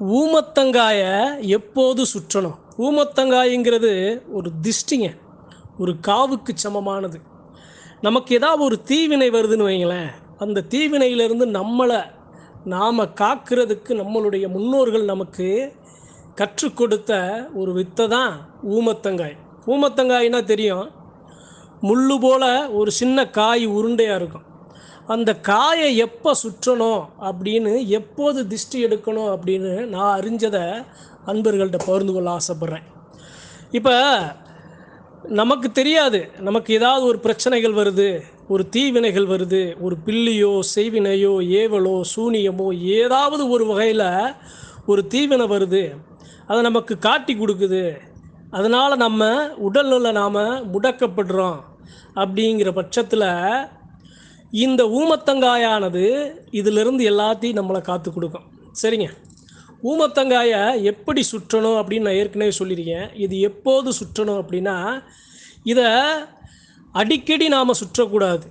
ஊமத்தங்காயை எப்போது சுற்றணும்? ஊமத்தங்காய்ங்கிறது ஒரு திஷ்டிங்க. ஒரு காவுக்கு சமமானது. நமக்கு ஏதாவது ஒரு தீவினை வருதுன்னு வைங்களேன் அந்த தீவினையிலிருந்து நம்மளை நாம் காக்கிறதுக்கு நம்மளுடைய முன்னோர்கள் நமக்கு கற்றுக் கொடுத்த ஒரு வித்தை தான் ஊமத்தங்காய். ஊமத்தங்காய்னா தெரியும். முள்ளு போல் ஒரு சின்ன காய் உருண்டையாக இருக்கும். அந்த காயை எப்போ சுற்றணும் அப்படின்னு எப்போது திஷ்டி எடுக்கணும் அப்படின்னு நான் அறிஞ்சதை அன்பர்கள்ட்ட பகிர்ந்து கொள்ள ஆசைப்பட்றேன். இப்போ நமக்கு தெரியாது நமக்கு ஏதாவது ஒரு பிரச்சனைகள் வருது ஒரு தீவினைகள் வருது ஒரு பில்லியோ செய்வினையோ ஏவலோ சூனியமோ ஏதாவது ஒரு வகையில் ஒரு தீவினை வருது அதை நமக்கு காட்டி கொடுக்குது அதனால் நம்ம உடல்நிலை நாம் முடக்கப்படுறோம் அப்படிங்கிற பட்சத்தில் இந்த ஊமத்தங்காயானது இதிலிருந்து எல்லாத்தையும் நம்மளை காத்து கொடுக்கும். சரிங்க? ஊமத்தங்காயை எப்படி சுற்றணும் அப்படின்னு நான் ஏற்கனவே சொல்லியிருக்கேன். இது எப்போது சுற்றணும் அப்படின்னா இதை அடிக்கடி நாம் சுற்றக்கூடாது.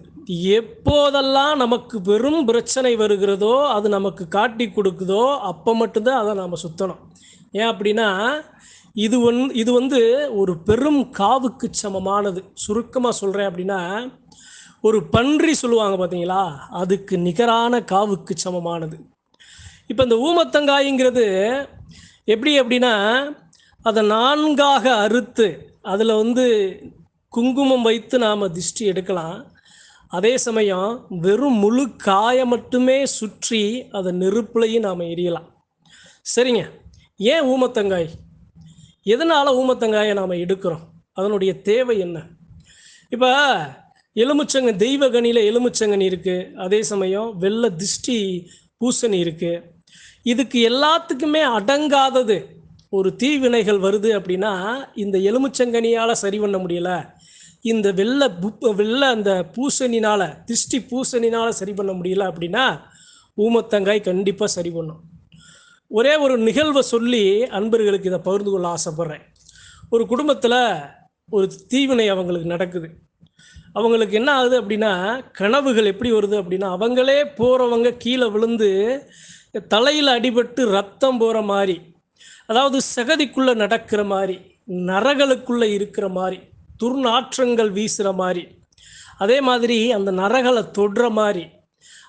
எப்போதெல்லாம் நமக்கு பெரும் பிரச்சனை வருகிறதோ அது நமக்கு காட்டி கொடுக்குதோ அப்போ மட்டும்தான் அதை நாம் சுற்றணும் ஏன் அப்படின்னா இது ஒன் இது வந்து ஒரு பெரும் காவுக்கு சமமானது. சுருக்கமாக சொல்கிறேன் அப்படின்னா ஒரு பன்றி சொல்லுவாங்க பார்த்தீங்களா? அதுக்கு நிகரான காவுக்கு சமமானது. இப்போ இந்த ஊமத்தங்காய்ங்கிறது எப்படி அப்படின்னா அதை நான்காக அறுத்து அதில் வந்து குங்குமம் வைத்து நாம் திஷ்டி எடுக்கலாம். அதே சமயம் வெறும் முழு காயை மட்டுமே சுற்றி அதை நெருப்புலையும் நாம் எரியலாம். சரிங்க. ஏன் ஊமத்தங்காய்? எதனால் ஊமத்தங்காயை நாம் எடுக்கிறோம்? அதனுடைய தேவை என்ன? இப்போ எலுமிச்சங்க தெய்வகனியில் எலுமிச்சங்கனி இருக்குது அதே சமயம் வெள்ளை திஷ்டி பூசணி இருக்குது இதுக்கு எல்லாத்துக்குமே அடங்காதது ஒரு தீவினைகள் வருது அப்படின்னா இந்த எலுமிச்சங்கனியால் சரி பண்ண முடியல. இந்த வெள்ளை புப் வெள்ளை அந்த பூசணினால் திஷ்டி பூசணினால் சரி பண்ண முடியல அப்படின்னா ஊமத்தங்காய் கண்டிப்பாக சரி பண்ணும். ஒரே ஒரு நிகழ்வை சொல்லி அன்பர்களுக்கு இதை பகிர்ந்து கொள்ள ஆசைப்பட்றேன். ஒரு குடும்பத்தில் ஒரு தீவினை அவங்களுக்கு நடக்குது. அவங்களுக்கு என்ன ஆகுது அப்படின்னா கனவுகள் எப்படி வருது அப்படின்னா அவங்களே போகிறவங்க கீழே விழுந்து தலையில் அடிபட்டு ரத்தம் போகிற மாதிரி அதாவது சகதிக்குள்ளே நடக்கிற மாதிரி நரகளுக்குள்ளே இருக்கிற மாதிரி துர்நாற்றங்கள் வீசுகிற மாதிரி அதே மாதிரி அந்த நரகளை தொடுற மாதிரி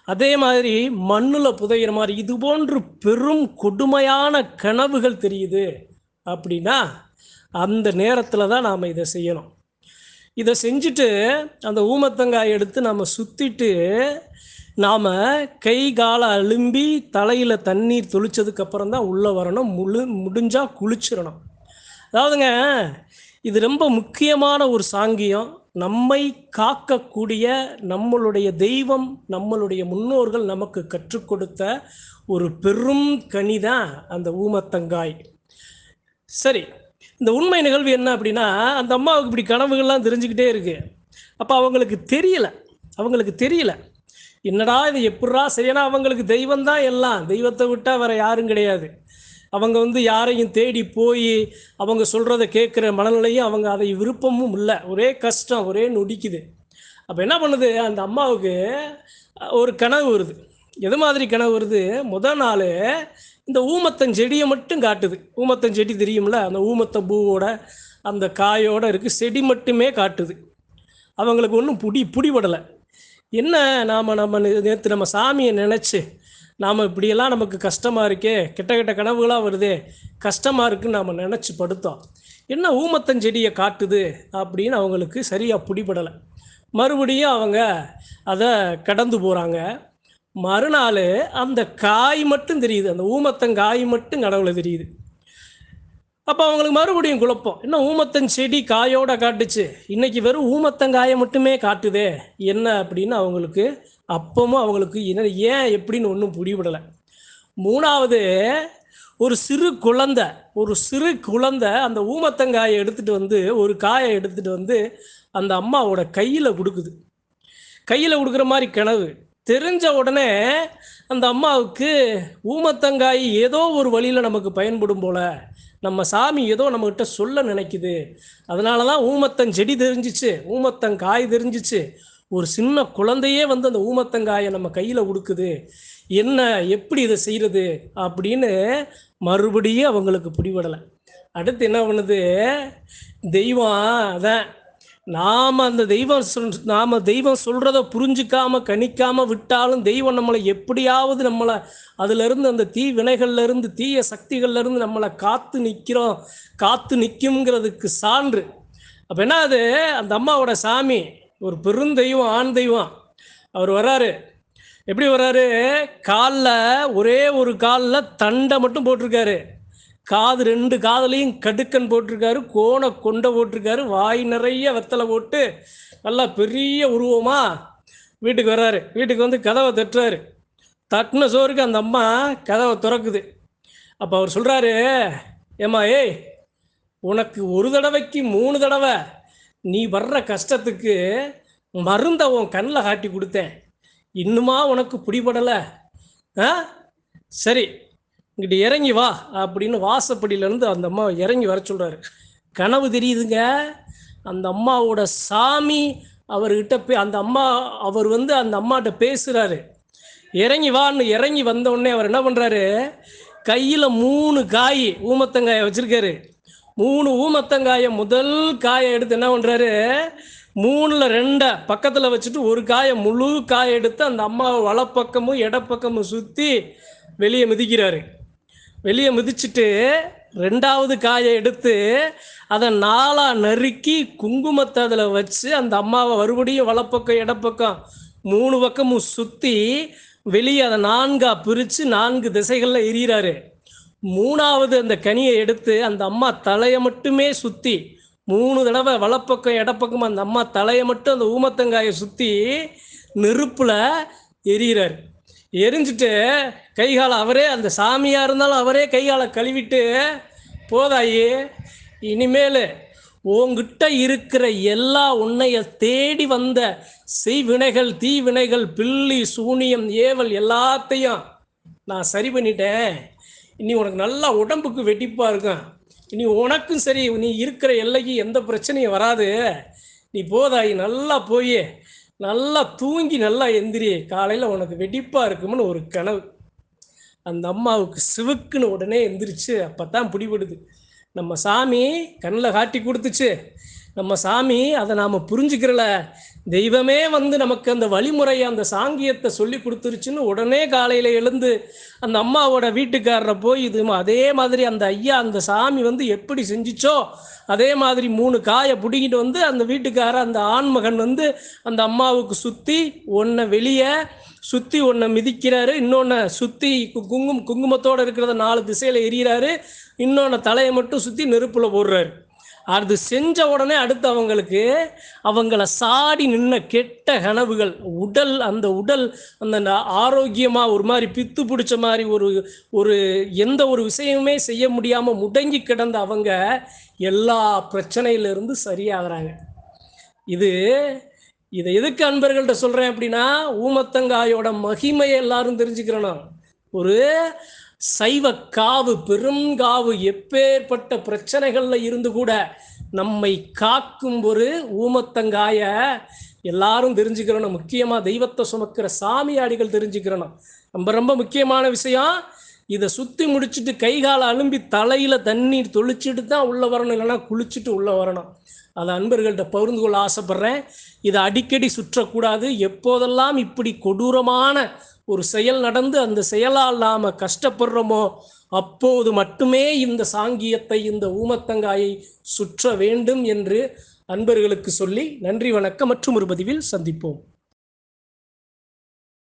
அதே மாதிரி மண்ணில் புதையிற மாதிரி இது போன்று பெரும் கொடுமையான கனவுகள் தெரியுது அப்படின்னா அந்த நேரத்தில் தான் நாம் இதை செய்யணும். இதை செஞ்சுட்டு அந்த ஊமத்தங்காய் எடுத்து நம்ம சுற்றிட்டு நாம் கை காலை அலும்பி தலையில் தண்ணீர் தொளிச்சதுக்கப்புறம் தான் உள்ளே வரணும். முழு முடிஞ்சால் குளிச்சிடணும். அதாவதுங்க இது ரொம்ப முக்கியமான ஒரு சாங்கியம். நம்மை காக்கக்கூடிய நம்மளுடைய தெய்வம் நம்மளுடைய முன்னோர்கள் நமக்கு கற்றுக் கொடுத்த ஒரு பெரும் கனி தான் அந்த ஊமத்தங்காய். சரி இந்த உண்மை நிகழ்வு என்ன அப்படின்னா அந்த அம்மாவுக்கு இப்படி கனவுகள்லாம் தெரிஞ்சுக்கிட்டே இருக்கு. அப்போ அவங்களுக்கு தெரியல. அவங்களுக்கு தெரியல. என்னடா இது எப்படா சரியானா அவங்களுக்கு தெய்வம் தான் எல்லாம். தெய்வத்தை விட்டால் வேற யாரும் கிடையாது. அவங்க வந்து யாரையும் தேடி போய் அவங்க சொல்கிறத கேட்குற மனநிலையும் அவங்க அதை விருப்பமும் இல்லை. ஒரே கஷ்டம் ஒரே நொடிக்குது. அப்போ என்ன பண்ணுது? அந்த அம்மாவுக்கு ஒரு கனவு வருது. எது மாதிரி கனவு வருது? முத நாள் இந்த ஊமத்தன் செடியை மட்டும் காட்டுது. ஊமத்தன் செடி தெரியும்ல? அந்த ஊமத்த பூவோட அந்த காயோட இருக்குது செடி மட்டுமே காட்டுது. அவங்களுக்கு ஒன்றும் புடி பிடிபடலை. என்ன நாம் நம்ம நேற்று நம்ம சாமியை நினச்சி நாம் இப்படியெல்லாம் நமக்கு கஷ்டமாக இருக்கே கெட்ட கெட்ட கனவுகளாக வருதே கஷ்டமாக இருக்குன்னு நாம் நினச்சி படுத்தோம். என்ன ஊமத்தன் செடியை காட்டுது அப்படின்னு அவங்களுக்கு சரியாக பிடிபடலை. மறுபடியும் அவங்க அதை கடந்து போகிறாங்க மறுநாள் அந்த காய் மட்டும் தெரியுது. அந்த ஊமத்தங்காய் மட்டும் கடவுளை தெரியுது. அப்போ அவங்களுக்கு மறுபடியும் குழப்பம். என்ன ஊமத்தன் செடி காயோட காட்டுச்சு? இன்னைக்கு வெறும் ஊமத்தங்காயை மட்டுமே காட்டுதே. என்ன அப்படின்னு அவங்களுக்கு அப்பவும் அவங்களுக்கு என்ன ஏன் எப்படின்னு ஒன்றும் புடிவிடலை மூணாவது ஒரு சிறு குழந்தை ஒரு சிறு குழந்தை அந்த ஊமத்தங்காயை எடுத்துகிட்டு வந்து ஒரு காயை எடுத்துகிட்டு வந்து அந்த அம்மாவோட கையில் கொடுக்குது. கையில் கொடுக்குற மாதிரி கனவு. தெரிஞ்ச உடனே அந்த அம்மாவுக்கு ஊமத்தங்காய் ஏதோ ஒரு வழியில் நமக்கு பயன்படும் போல நம்ம சாமி ஏதோ நம்மக்கிட்ட சொல்ல நினைக்குது. அதனால தான் ஊமத்தன் செடி தெரிஞ்சிச்சு ஊமத்தங்காய் தெரிஞ்சிச்சு. ஒரு சின்ன குழந்தையே வந்து அந்த ஊமத்தங்காயை நம்ம கையில் கொடுக்குது என்ன எப்படி இதை செய்கிறது அப்படின்னு மறுபடியும் அவங்களுக்கு பிடிபடலை. அடுத்து என்ன பண்ணுது? தெய்வம் அதான் நாம் அந்த தெய்வம் சொல் நாம் தெய்வம் சொல்கிறத புரிஞ்சிக்காம கணிக்காமல் விட்டாலும் தெய்வம் நம்மளை எப்படியாவது நம்மளை அதிலிருந்து அந்த தீ வினைகள்லேருந்து தீய சக்திகள்லேருந்து நம்மளை காத்து நிற்கிறோம் காத்து நிற்குங்கிறதுக்கு சான்று. அப்போ என்ன அது அந்த அம்மாவோட சாமி ஒரு பெருந்தெய்வம் ஆண் தெய்வம். அவர் வராரு எப்படி வராரு காலில் ஒரே ஒரு காலில் தண்டை மட்டும் போட்டிருக்காரு. காது ரெண்டு காதுலையும் கடுக்கன் போட்டிருக்காரு கோண கொண்டை போட்டிருக்காரு வாய் நிறைய வெத்தலை போட்டு நல்லா பெரிய உருவமா வீட்டுக்கு வர்றாரு. வீட்டுக்கு வந்து கதவை தட்டுறாரு. தட்டின சோறுக்கு அந்த அம்மா கதவை திறக்குது. அப்போ அவர் சொல்கிறாரு ஏம்மா ஏய் உனக்கு ஒரு தடவைக்கு மூணு தடவை நீ வர்ற கஷ்டத்துக்கு மருந்தை உன் கண்ணில் காட்டி கொடுத்தேன். இன்னுமா உனக்கு பிடிபடலை. ஆ? சரி இங்கிட்டு இறங்கி வா அப்படின்னு வாசப்படியிலேருந்து அந்த அம்மா இறங்கி வர சொல்கிறாரு கனவு தெரியுதுங்க. அந்த அம்மாவோட சாமி அவர்கிட்ட பே அந்த அம்மா அவர் வந்து அந்த அம்மாட்ட பேசுகிறாரு இறங்கி வான்னு இறங்கி வந்தவுடனே அவர் என்ன பண்ணுறாரு கையில் மூணு காய் ஊமத்தங்காயை வச்சுருக்காரு. மூணு ஊமத்தங்காயை முதல் காயை எடுத்து என்ன பண்ணுறாரு மூணில் ரெண்டை பக்கத்தில் வச்சுட்டு ஒரு காயை முழு காயை எடுத்து அந்த அம்மாவை வலப்பக்கமும் இடப்பக்கமும் சுற்றி வெளியே மிதிக்கிறாரு. வெளியே மிதிச்சிட்டு ரெண்டாவது காயை எடுத்து அதை நாலாக நறுக்கி குங்குமத்தை அதில் வச்சு அந்த அம்மாவை மறுபடியும் வலப்பக்கம் இடப்பக்கம் மூணு பக்கமும் சுற்றி வெளியே அதை நான்காக பிரித்து நான்கு திசைகளில் எரியிறாரு. மூணாவது அந்த கனியை எடுத்து அந்த அம்மா தலையை மட்டுமே சுற்றி மூணு தடவை வலப்பக்கம் இடப்பக்கம் அந்த அம்மா தலையை மட்டும் அந்த ஊமத்தங்காயை சுற்றி நெருப்பில் எரியிறாரு. எரிஞ்சிட்டு கைகால அவரே அந்த சாமியாக இருந்தாலும் அவரே கைகாலை கழுவிட்டு போதாயி இனிமேல் உங்ககிட்ட இருக்கிற எல்லா உன்னைய தேடி வந்த செய்வினைகள் தீவினைகள் பில்லி சூனியம் ஏவல் எல்லாத்தையும் நான் சரி பண்ணிட்டேன். இனி உனக்கு நல்லா உடம்புக்கு வெட்டிப்பாக இருக்கும் இனி உனக்கும் சரி நீ இருக்கிற எல்லைக்கு எந்த பிரச்சனையும் வராது. நீ போதாயி நல்லா போய் நல்லா தூங்கி நல்லா எந்திரி காலையில் உனக்கு வெடிப்பாக இருக்கும்னு ஒரு கனவு. அந்த அம்மாவுக்கு சிவுக்குன்னு உடனே எந்திரிச்சு அப்போ தான் பிடிபடுது. நம்ம சாமி கண்ணில் காட்டி கொடுத்துச்சு. நம்ம சாமி அதை நாம் புரிஞ்சுக்கிறல. தெய்வமே வந்து நமக்கு அந்த வழிமுறையை அந்த சாங்கியத்தை சொல்லி கொடுத்துருச்சுன்னு உடனே காலையில் எழுந்து அந்த அம்மாவோட வீட்டுக்காரரை போய் இது அதே மாதிரி அந்த ஐயா அந்த சாமி வந்து எப்படி செஞ்சிச்சோ அதே மாதிரி மூணு காயை பிடிங்கிட்டு வந்து அந்த வீட்டுக்கார அந்த ஆண்மகன் வந்து அந்த அம்மாவுக்கு சுற்றி ஒன்றை வெளியே சுற்றி ஒன்றை மிதிக்கிறாரு இன்னொன்று சுற்றி குங்குமம் குங்குமத்தோடு இருக்கிறத நாலு திசையில் எரியிறாரு இன்னொன்று தலையை மட்டும் சுற்றி நெருப்பில் போடுறாரு. அது செஞ்ச உடனே அடுத்து அவங்களுக்கு அவங்கள சாடி நின்ன கெட்ட கனவுகள் உடல் அந்த உடல் அந்த ஆரோக்கியமாக ஒரு மாதிரி பித்து பிடிச்ச மாதிரி ஒரு ஒரு எந்த ஒரு விஷயமுமே செய்ய முடியாமல் முடங்கி கிடந்த அவங்க எல்லா பிரச்சனையிலிருந்து சரியாகிறாங்க. இது இதை எதுக்கு அன்பர்கள்ட்ட சொல்கிறேன் அப்படின்னா ஊமத்தங்காயோட மகிமையை எல்லாரும் தெரிஞ்சுக்கிறணும். ஒரு சைவ காவு பெருங்காவு எப்பேற்பட்ட பிரச்சனைகளில் இருந்து கூட நம்மை காக்கும் ஒரு ஊமத்தங்காய எல்லாரும் தெரிஞ்சுக்கிறணும். முக்கியமாக தெய்வத்தை சுமக்கிற சாமியாடிகள் தெரிஞ்சுக்கிறணும். ரொம்ப ரொம்ப முக்கியமான விஷயம். இதை சுற்றி முடிச்சுட்டு கைகால அலும்பி தலையில் தண்ணீர் தொளிச்சிட்டு தான் உள்ளே வரணும். இல்லைன்னா குளிச்சுட்டு உள்ளே வரணும். அதை அன்பர்கள்ட்ட பகிர்ந்து கொள்ள ஆசைப்பட்றேன். இதை அடிக்கடி சுற்றக்கூடாது. எப்போதெல்லாம் இப்படி கொடூரமான ஒரு செயல் நடந்து அந்த செயலால் நாம் கஷ்டப்படுறோமோ அப்போது மட்டுமே இந்த சாங்கியத்தை இந்த ஊமத்தங்காயை சுற்ற வேண்டும் என்று அன்பர்களுக்கு சொல்லி நன்றி வணக்கம் மற்றும் ஒரு பதிவில் சந்திப்போம்.